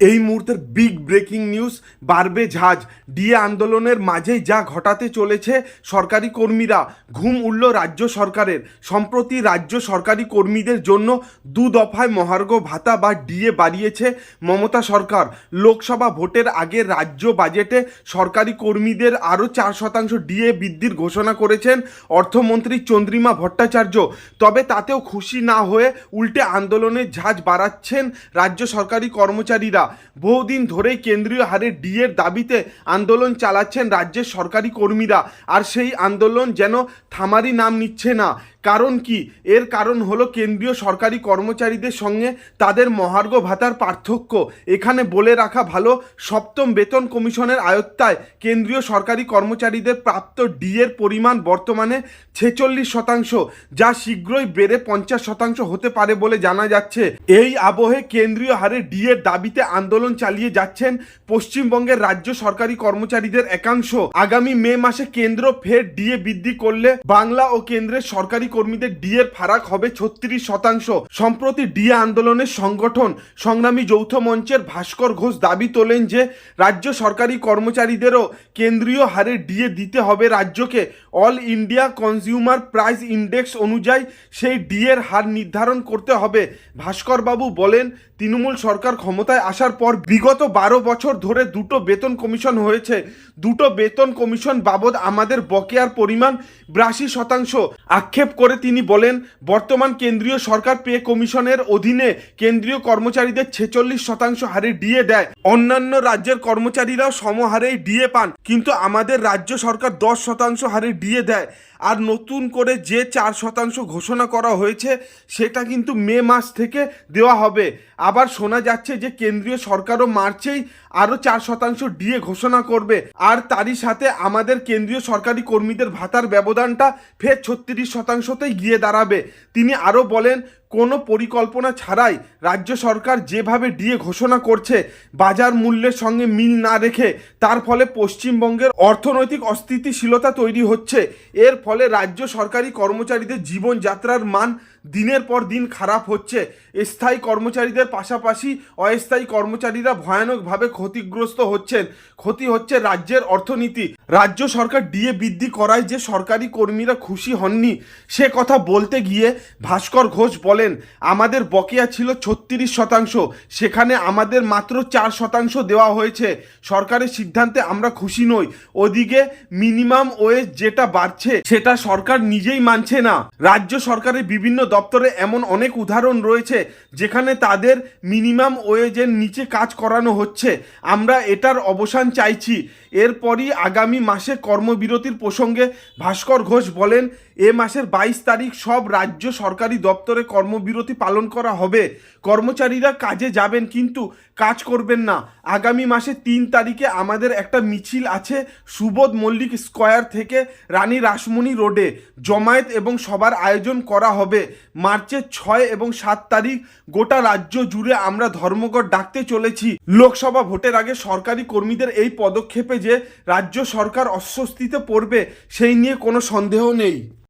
এই মুহূর্তের big breaking news বাড়বে ঝাঁজ। ডিএ আন্দোলনের মাঝেই যা ঘটাতে চলেছে সরকারি কর্মীরা, ঘুম উঠল রাজ্য সরকারের। সম্প্রতি রাজ্য সরকারি কর্মীদের জন্য দু দফায় মহার্ঘ ভাতা বা ডিএ বাড়িয়েছে মমতা সরকার। লোকসভা ভোটের আগে রাজ্য বাজেটে সরকারি কর্মীদের আরও চার শতাংশ ডিএ বৃদ্ধির ঘোষণা করেছেন অর্থমন্ত্রী চন্দ্রিমা ভট্টাচার্য। তবে তাতেও খুশি না হয়ে উল্টে আন্দোলনের ঝাঁজ বাড়াচ্ছেন রাজ্য সরকারি কর্মচারীরা। বহুদিন ধরেই কেন্দ্রীয় হারে ডিএর দাবিতে আন্দোলন চালাচ্ছেন রাজ্যের সরকারি কর্মীরা। আর সেই আন্দোলন যেন থামারি নাম নিচ্ছে না। কারণ কি? এর কারণ হলো কেন্দ্রীয় সরকারি কর্মচারীদের সঙ্গে তাদের মহার্ঘ ভাতার পার্থক্য। এখানে বলে রাখা ভালো, সপ্তম বেতন কমিশনের আয়ত্তায় কেন্দ্রীয় সরকারি কর্মচারীদের প্রাপ্ত ডিএর পরিমাণ বর্তমানে ছেচল্লিশ শতাংশ, যা শীঘ্রই বেড়ে পঞ্চাশ শতাংশ হতে পারে বলে জানা যাচ্ছে। এই আবহে কেন্দ্রীয় হারে ডিএর দাবিতে আন্দোলন চালিয়ে যাচ্ছেন পশ্চিমবঙ্গের রাজ্য সরকারি কর্মচারীদের একাংশ। আগামী মে মাসে কেন্দ্র ফের ডিএ বৃদ্ধি করলে বাংলা ও কেন্দ্রের সরকারি কর্মীদের ডিএর ফারাক হবে ছত্রিশ শতাংশ। সম্প্রতি ডিএ আন্দোলনের সংগঠন সংগ্রামী যৌথ মঞ্চের ভাস্কর ঘোষ দাবি তোলেন যে, রাজ্য সরকারি কর্মচারীদেরও কেন্দ্রীয় হারে ডিএ দিতে হবে রাজ্যকে। All India consumer price index অনুযায়ী সেই ডিএর হার নির্ধারণ করতে হবে। ভাস্কর বাবু বলেন তৃণমূল সরকার ক্ষমতায় আসার পর বিগত বারো বছর ধরে দুটো বেতন কমিশন হয়েছে। দুটো বেতন কমিশন বাবদ আমাদের বকেয়ার পরিমাণ বিরাশি শতাংশ আক্ষেপ করে তিনি বলেন, বর্তমান কেন্দ্রীয় সরকার পে কমিশনের অধীনে কেন্দ্রীয় কর্মচারীদের ছেচল্লিশ শতাংশ হারে ডিএ দেয়। অন্যান্য রাজ্যের কর্মচারীরাও সমহারেই ডিএ পান, কিন্তু আমাদের রাজ্য সরকার দশ শতাংশ হারে ডিএ দেয়। আর নতুন করে যে চার শতাংশ ঘোষণা করা হয়েছে, সেটা কিন্তু মে মাস থেকে দেওয়া হবে। আবার শোনা যাচ্ছে যে কেন্দ্রীয় সরকারও মার্চেই আরও চার শতাংশ ডিএ ঘোষণা করবে। আর তারই সাথে আমাদের কেন্দ্রীয় সরকারি কর্মীদের ভাতার ব্যবধানটা ফের ছত্রিশ শতাংশতেই গিয়ে দাঁড়াবে। তিনি আরও বলেন কোনো পরিকল্পনা ছাড়াই রাজ্য সরকার যেভাবে ডিএ ঘোষণা করছে, বাজার মূল্যের সঙ্গে মিল না রেখে, তার ফলে পশ্চিমবঙ্গের অর্থনৈতিক অস্থিতিশীলতা তৈরি হচ্ছে। এর ফলে রাজ্য সরকারি কর্মচারীদের জীবনযাত্রার মান দিনের পর দিন খারাপ হচ্ছে। স্থায়ী কর্মচারীদের পাশাপাশি অস্থায়ী কর্মচারীরা ভয়ানকভাবে ক্ষতিগ্রস্ত হচ্ছেন। ক্ষতি হচ্ছে রাজ্যের অর্থনীতি। রাজ্য সরকার ডিএ বৃদ্ধি করায় যে সরকারি কর্মীরা খুশি হননি, সে কথা বলতে গিয়ে ভাস্কর ঘোষ বলেন, আমাদের বকেয়া ছিল ছত্রিশ শতাংশ, সেখানে আমাদের মাত্র চার শতাংশ দেওয়া হয়েছে। সরকারের সিদ্ধান্তে আমরা খুশি নই। ওদিকে মিনিমাম ওয়েজ যেটা বাড়ছে, সেটা সরকার নিজেই মানছে না। রাজ্য সরকারের বিভিন্ন দপ্তরে এমন অনেক উদাহরণ রয়েছে, যেখানে তাদের মিনিমাম ওয়েজের নিচে কাজ করানো হচ্ছে। আমরা এটার অবসান চাইছি। এরপরই আগামী মাসে কর্মবিরতির প্রসঙ্গে ভাস্কর ঘোষ বলেন, এ মাসের বাইশ তারিখ সব রাজ্য সরকারি দপ্তরে কর্মবিরতি পালন করা হবে। কর্মচারীরা কাজে যাবেন কিন্তু কাজ করবেন না। আগামী মাসে তিন তারিখে আমাদের একটা মিছিল আছে সুবোধ মল্লিক স্কোয়ার থেকে রানী রাসমণি রোডে। জমায়েত এবং সবার আয়োজন করা হবে। মার্চের ছয় এবং সাত তারিখ গোটা রাজ্য জুড়ে আমরা ধর্মঘট ডাকতে চলেছি। লোকসভা ভোটের আগে সরকারি কর্মীদের এই পদক্ষেপে যে রাজ্য সরকার অস্বস্তিতে পড়বে, সেই নিয়ে কোনো সন্দেহ নেই।